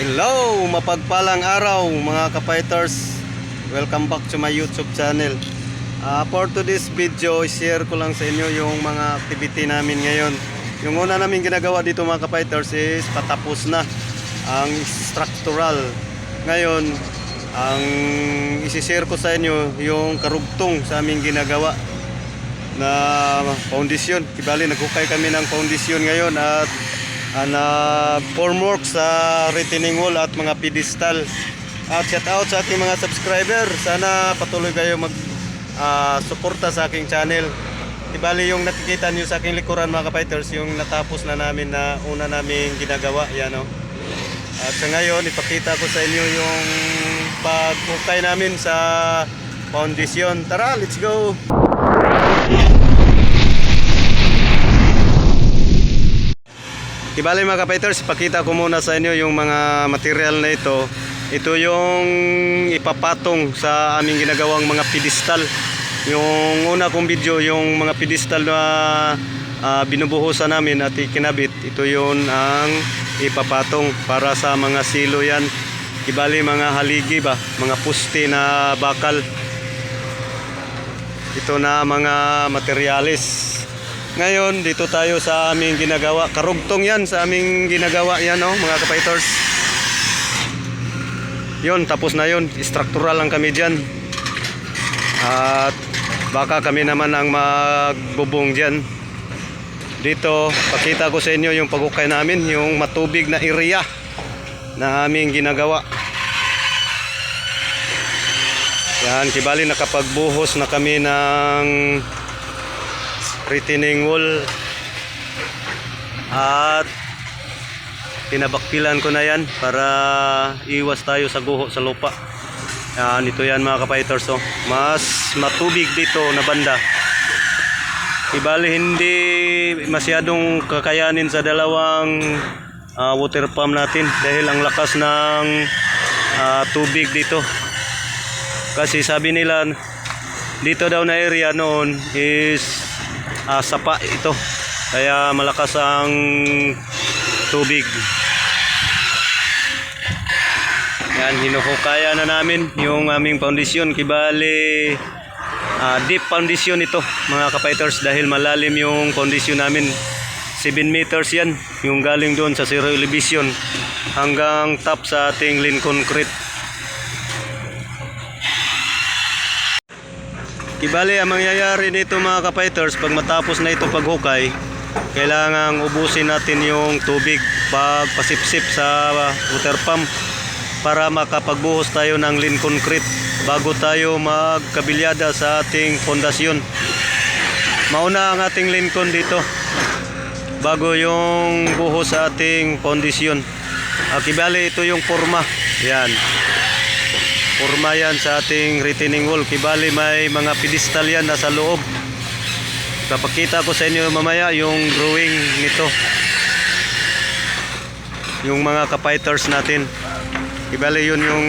Hello, mapagpalang araw mga kapighters. Welcome back to my YouTube channel. Ah, for today's video, share ko lang sa inyo yung mga activity namin ngayon. Yung una namin ginagawa dito mga kapighters is patapos na ang structural. Ngayon, ang isi-share ko sa inyo yung karugtong sa aming ginagawa na foundation. Kibali, naghukay kami ng foundation ngayon at uh, na formwork sa retaining wall at mga pedestal. At shout out sa ating mga subscriber. Sana patuloy kayo mag ah, suporta sa aking channel. Ibali yung nakikita nyo sa aking likuran mga kapighters, yung natapos na namin na una namin ginagawa. Yan o. At sa ngayon, ipakita ko sa inyo yung paghukay namin sa foundation. Tara, let's go! Ibali mga kapiters, ipakita ko muna sa inyo yung mga material na ito. Ito yung ipapatong sa aming ginagawang mga pedestal. Yung una kong video, yung mga pedestal na ah, binubuhusan namin at ikinabit, ito yun ang ipapatong para sa mga silo yan. Ibali mga haligi ba, mga puste na bakal. Ito na mga materialis. Ngayon, dito tayo sa aming ginagawa. Karugtong yan sa aming ginagawa yan, oh, mga kapiters. Yun, tapos na yun. Structural lang kami dyan. At baka kami naman ang magbubong dyan. Dito, pakita ko sa inyo yung paghukay namin, yung matubig na area na aming ginagawa. Yan, kibali nakapagbuhos na kami ng retaining wall at tinabakpilan ko na yan para iwas tayo sa guho sa lupa. Yan ito yan mga kapiters oh. mas matubig dito na banda. Ibali hindi masyadong kakayanin sa dalawang ah, water pump natin dahil ang lakas ng ah, tubig dito. Kasi sabi nila dito daw na area noon is ah, sapa ito. Kaya malakas ang tubig. Yan hinuhukaya na namin yung aming foundation. Kibali ah, deep foundation ito mga kapiters dahil malalim yung foundation namin. 7 meters yan yung galing doon sa zero elevation hanggang top sa ating lean concrete Ibali, ang mangyayari nito mga kapiters, pag matapos na ito paghukay, kailangang ubusin natin yung tubig pag pasipsip sa water pump para makapagbuhos tayo ng lean concrete bago tayo magkabilyada sa ating pondasyon. Mauna ang ating lean dito bago yung buhos sa ating pondasyon. Akibali, ito yung forma. Yan. Forma yan sa ating retaining wall. Kibali may mga pedestal yan nasa loob. Papakita ko sa inyo mamaya yung drawing nito. Yung mga kapiters natin. Kibali yun yung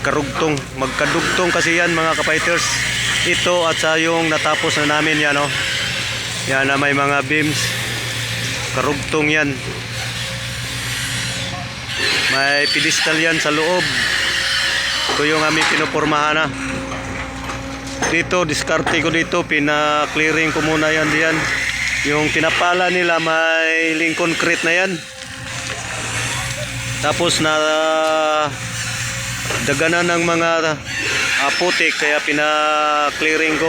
karugtong. Magkadugtong kasi yan mga kapiters. Ito at sa yung natapos na namin yan. Oh. Yan na may mga beams. Karugtong yan. May pedestal yan sa loob. Ito yung aming pinupormahan na. Dito, diskarte ko dito. Pina-clearing ko muna yan diyan. Yung pinapala nila may link concrete na yan. Tapos na daganan ng mga uh, putik kaya pina-clearing ko.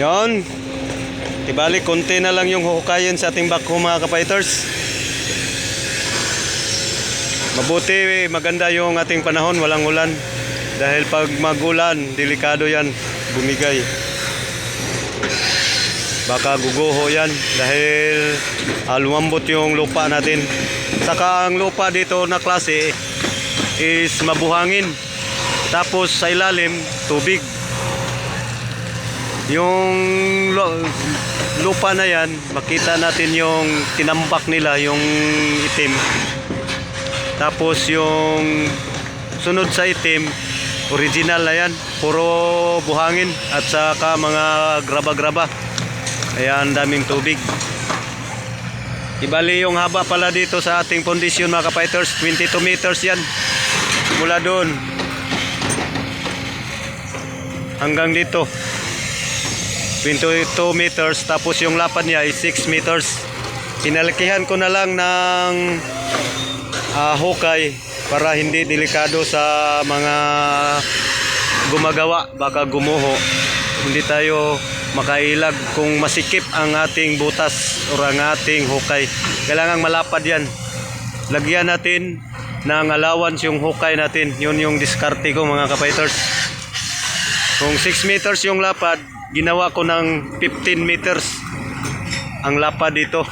Yon. Tibali, konti na lang yung hukayin sa ating backhoe mga kapiters. Mabuti, maganda yung ating panahon, walang ulan. Dahil pag magulan, delikado yan, bumigay. Baka guguho yan dahil ah, yung lupa natin. Saka ang lupa dito na klase is mabuhangin. Tapos sa ilalim, tubig. Yung lupa na yan, makita natin yung tinambak nila, yung itim. Tapos yung sunod sa itim, original na yan. Puro buhangin at saka mga graba-graba. Kaya ang daming tubig. Ibali yung haba pala dito sa ating pondisyon mga kapighters. 22 meters yan. Mula doon. Hanggang dito. 22 meters. Tapos yung lapad niya is 6 meters. Pinalakihan ko na lang ng ah, hukay para hindi delikado sa mga gumagawa. Baka gumuho. Hindi tayo makailag kung masikip ang ating butas o ang ating hukay. Kailangan malapad yan. Lagyan natin ng allowance yung hukay natin. Yun yung diskarte ko mga kapighters. Kung 6 meters yung lapad, ginawa ko ng 15 meters ang lapad dito.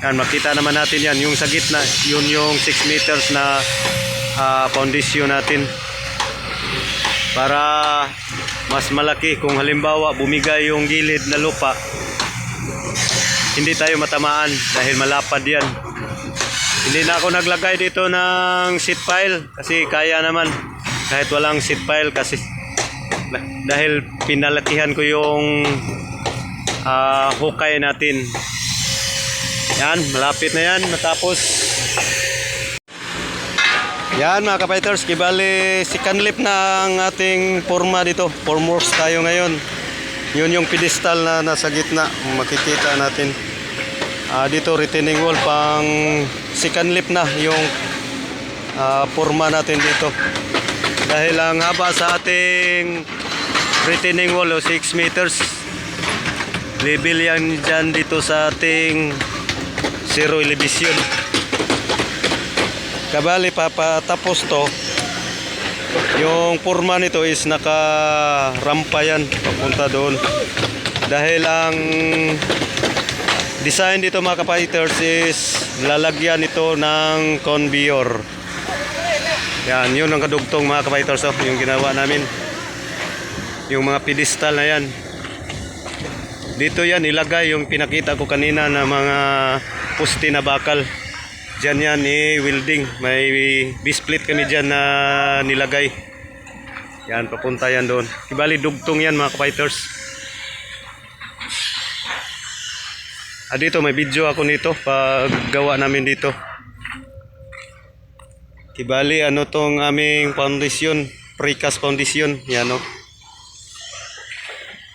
Yan, makita naman natin yan. Yung sa gitna, yun yung 6 meters na ah, foundation natin. Para mas malaki kung halimbawa bumigay yung gilid na lupa, hindi tayo matamaan dahil malapad yan. Hindi na ako naglagay dito ng seat pile kasi kaya naman kahit walang seat pile kasi dah- dahil pinalakihan ko yung ah, hukay natin. Yan, malapit na yan matapos. Yan mga kapighters, kibali second lip na ang ating forma dito. Formworks tayo ngayon. Yun yung pedestal na nasa gitna, makikita natin. Ah, dito retaining wall pang second lip na yung ah, forma natin dito. Dahil ang haba sa ating retaining wall o 6 meters. Level yan dyan dito sa ating zero elevation. Kabali papatapos to. Yung forma nito is naka rampa yan papunta doon. Dahil ang design dito mga kapighters is lalagyan ito ng conveyor. Yan, yun ang kadugtong mga kapighters oh, yung ginawa namin. Yung mga pedestal na yan. Dito yan ilagay yung pinakita ko kanina na mga puste na bakal. Diyan yan i-welding. May bisplate kami dyan na nilagay. Yan, papunta yan doon. Ibali dugtong yan mga kapighters. Ah, dito may video ako nito pag gawa namin dito. Kibali ano tong aming foundation, precast foundation, yan no.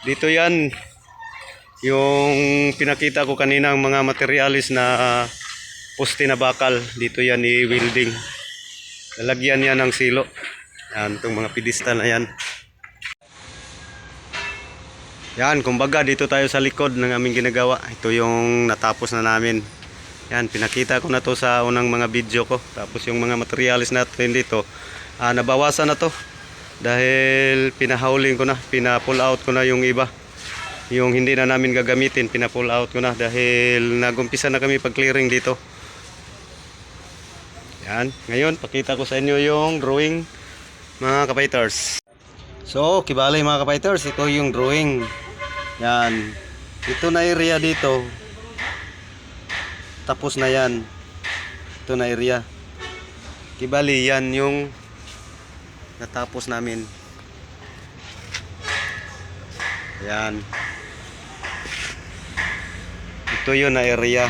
Dito yan yung pinakita ko kanina ang mga materialis na poste na bakal. Dito yan i-welding. Lalagyan yan ng silo. Yan, itong mga pedestal na yan. Yan, kumbaga dito tayo sa likod ng aming ginagawa. Ito yung natapos na namin. Yan, pinakita ko na to sa unang mga video ko. Tapos yung mga materialis natin dito, ah, nabawasan na to. Dahil pinahauling ko na, pina-pull out ko na yung iba. Yung hindi na namin gagamitin, pina-pull out ko na dahil nagumpisa na kami pag-clearing dito. Yan, ngayon pakita ko sa inyo yung drawing mga kapighters. So, kibali mga kapighters, ito yung drawing. Yan. Ito na area dito. Tapos na yan. Ito na area. Kibali yan yung natapos namin. Yan. Ito yun na area.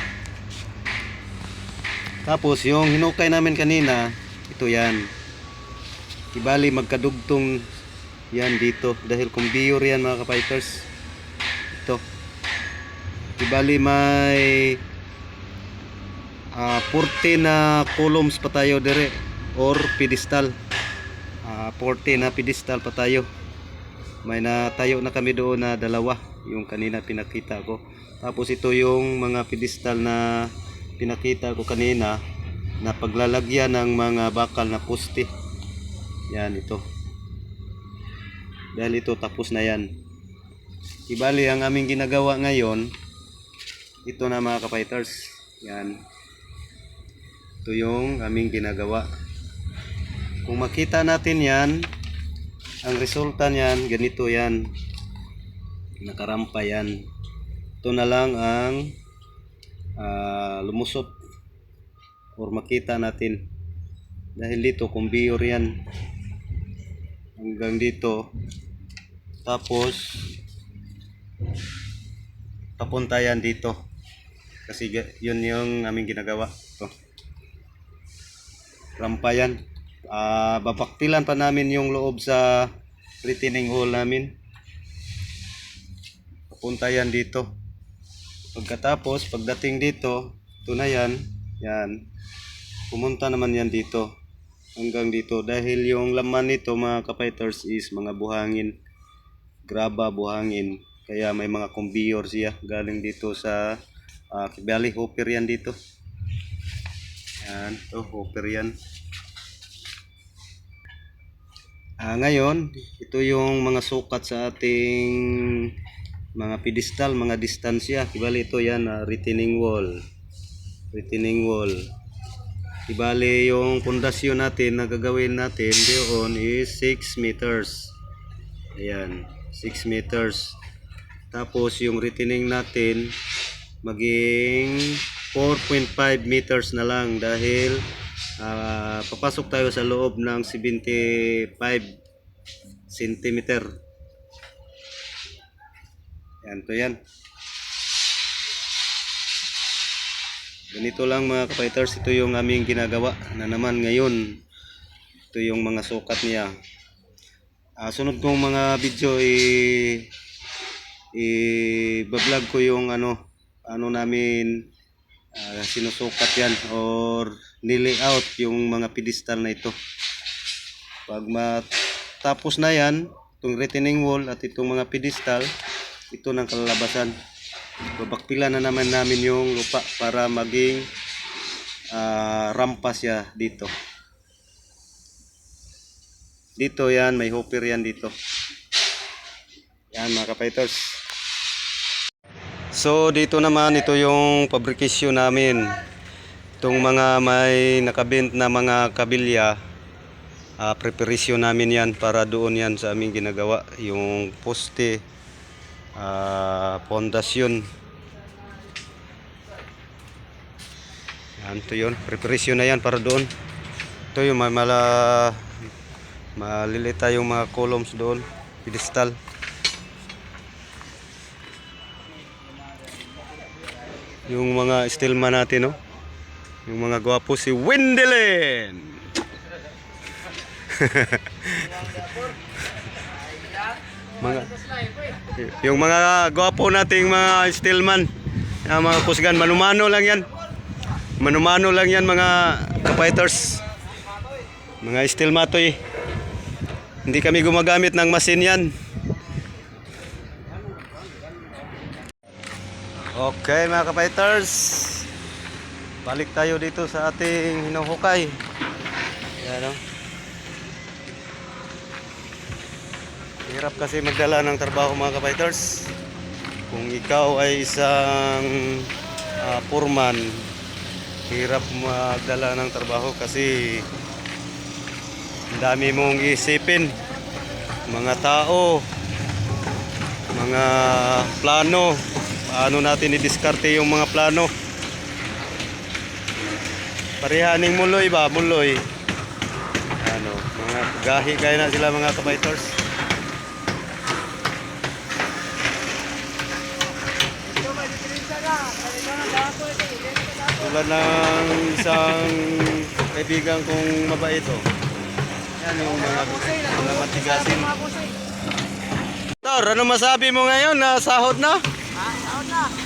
Tapos yung hinukay namin kanina, ito yan. Ibali magkadugtong yan dito dahil kumbiyor yan mga kapighters. Ito. Ibali may ah 40 na columns pa tayo dire or pedestal. Ah 40 na pedestal pa tayo. May natayo na kami doon na dalawa, yung kanina pinakita ko. Tapos ito yung mga pedestal na pinakita ko kanina na paglalagyan ng mga bakal na poste. Yan ito. Dahil ito tapos na yan. Ibali ang aming ginagawa ngayon, ito na mga kapighters. Yan. Ito yung aming ginagawa. Kung makita natin yan, ang resulta niyan, ganito yan. Nakarampa yan. Ito na lang ang ah, lumusot or makita natin dahil dito kumbiyor yan hanggang dito tapos papunta yan dito. Kasi yun yung aming ginagawa. Ito. Rampa yan. Ah, babaktilan pa namin yung loob sa retaining wall namin. Papunta yan dito. Pagkatapos, pagdating dito, ito na yan, yan, pumunta naman yan dito. Hanggang dito. Dahil yung laman nito mga kapiters is mga buhangin. Graba, buhangin. Kaya may mga conveyor siya. Galing dito sa uh, Kibali. Hopper yan dito. Yan. to hopper yan. Ah, ngayon, ito yung mga sukat sa ating mga pedestal, mga distansya. Kibali ito yan, ah, retaining wall. Retaining wall. Ibali yung pundasyon natin na gagawin natin doon is 6 meters. Ayan, 6 meters. Tapos yung retaining natin maging 4.5 meters na lang dahil ah, papasok tayo sa loob ng 75 centimeter. Yan to yan. Ganito lang mga kapiters, ito yung aming ginagawa na naman ngayon. Ito yung mga sukat niya. Ah, sunod kong mga video i i-vlog ko yung ano ano namin ah, sinusukat yan or nilayout yung mga pedestal na ito. Pag matapos na yan, itong retaining wall at itong mga pedestal, ito ng kalalabasan. Babakpilan na naman namin yung lupa para maging ah, rampa siya dito. Dito yan, may hopper yan dito. Yan mga kapiters. So dito naman, ito yung fabrication namin. Itong mga may nakabent na mga kabilya, ah, preparation namin yan para doon yan sa aming ginagawa. Yung poste, ah, pondasyon. Yan, ito yun. Preparation na yan para doon. Ito yung may mala, malilita yung mga columns doon. Pedestal. Yung mga stillman natin, no? Yung mga gwapo si Wendelin. mga yung mga gwapo nating mga stillman yung mga kusgan manumano lang yan. Manumano lang yan mga kapiters mga steel matoy hindi kami gumagamit ng masin yan. Okay mga kapiters balik tayo dito sa ating hinuhukay. Yan o Hirap kasi magdala ng trabaho mga kapiters. Kung ikaw ay isang ah, foreman, hirap magdala ng trabaho kasi dami mong isipin. Mga tao, mga plano, paano natin i-diskarte yung mga plano. Parihaning muloy ba? Muloy. Ano, mga gahi kaya na sila mga kapiters. Tulad ng isang kaibigan kong mabait oh. Yan yung mga, mga matigasin. Tor, ano masabi mo ngayon na sahod na?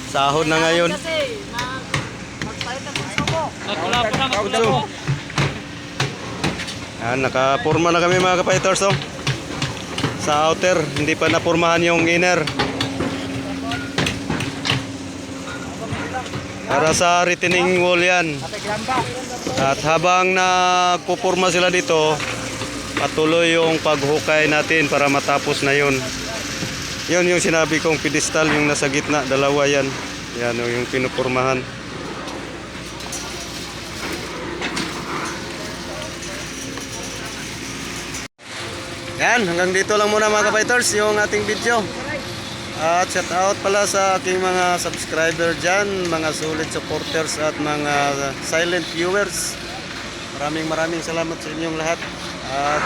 Sahod na ngayon. Kasi, mag, magpalit ng subo. So, yan, nakapurma na kami mga kapiters oh. Sa outer, hindi pa napurmahan yung inner. Para sa retaining wall yan. At habang nagpupurma sila dito, patuloy yung paghukay natin para matapos na yun. Yun yung sinabi kong pedestal, yung nasa gitna, dalawa yan. Yan yung pinupurmahan. Yan, hanggang dito lang muna mga kapiters yung ating video. At shout out pala sa aking mga subscriber dyan, mga solid supporters at mga silent viewers. Maraming maraming salamat sa inyong lahat. At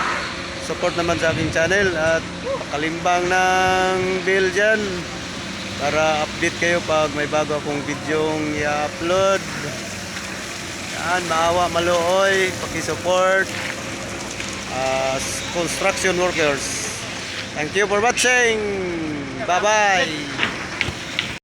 support naman sa aking channel at pakalimbang ng bill dyan para update kayo pag may bago akong videong i-upload. Yan, maawa maluoy, paki-support as construction workers. Thank you for watching. 拜拜。